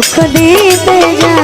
সুখ দিতে জানে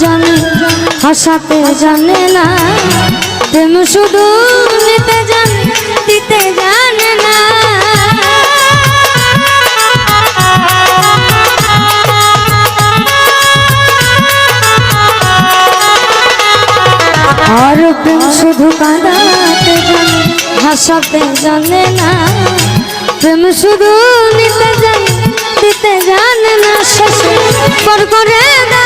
জানে, হাসাতে জানে না। প্রেম শুধু নিতে জানে দিতে জানে না। আর প্রেম শুধু কাঁদাতে জানে হাসাতে জানে না। প্রেম শুধু নিতে জানে দিতে জানে না। শেষে পর করে দেয়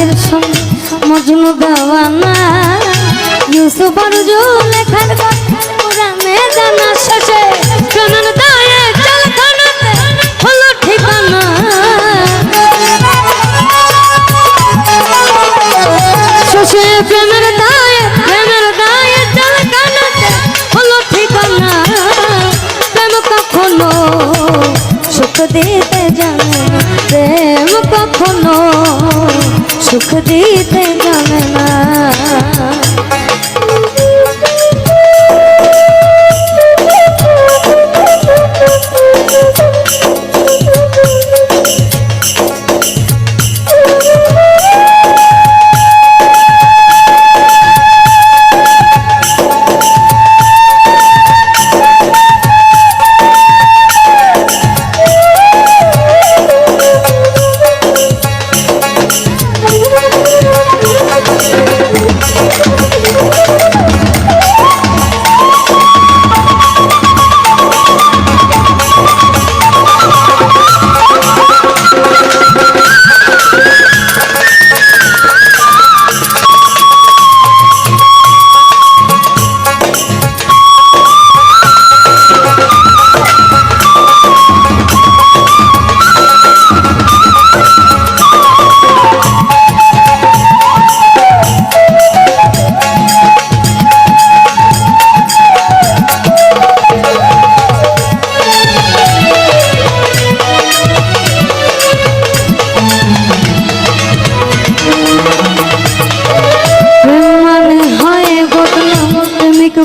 লাইলের সঙ্গে মজনু দেওয়ানা ইউসুফ আর লেখার কথা কোরআনে জানা শেষে প্রেমের দায়ে জলখানাতে হলো ঠিকানা। শেষে প্রেমের দায়ে প্রেমের দায়ে জলখানাতে হলো ঠিকানা। প্রেম কখনো সুখ দিতে জানে, প্রেম কখনো সুখ দিতে না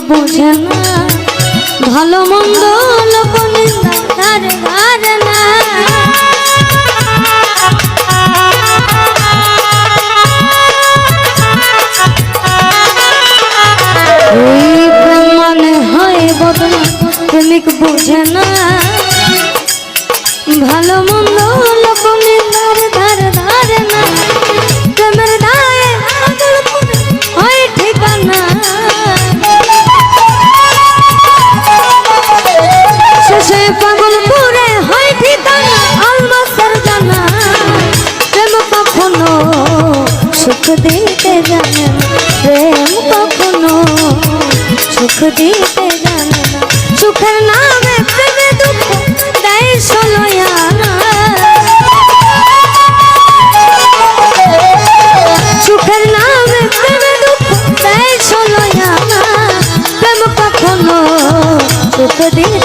বোঝে না। ভালো মন্দ লোকনে তার হয় বদনা প্রেমিক বোঝে না। ভালো মন্দ কখনো সুখ দিতে জানে না, প্রেম কখনো সুখ দিতে জানে না। সুখের নামে প্রেমে দুঃখ দেয় ষোলোয়ানা সুখের নামে প্রেমে দুঃখ দেয় ষোলোয়ানা প্রেম কখনো সুখ দিতে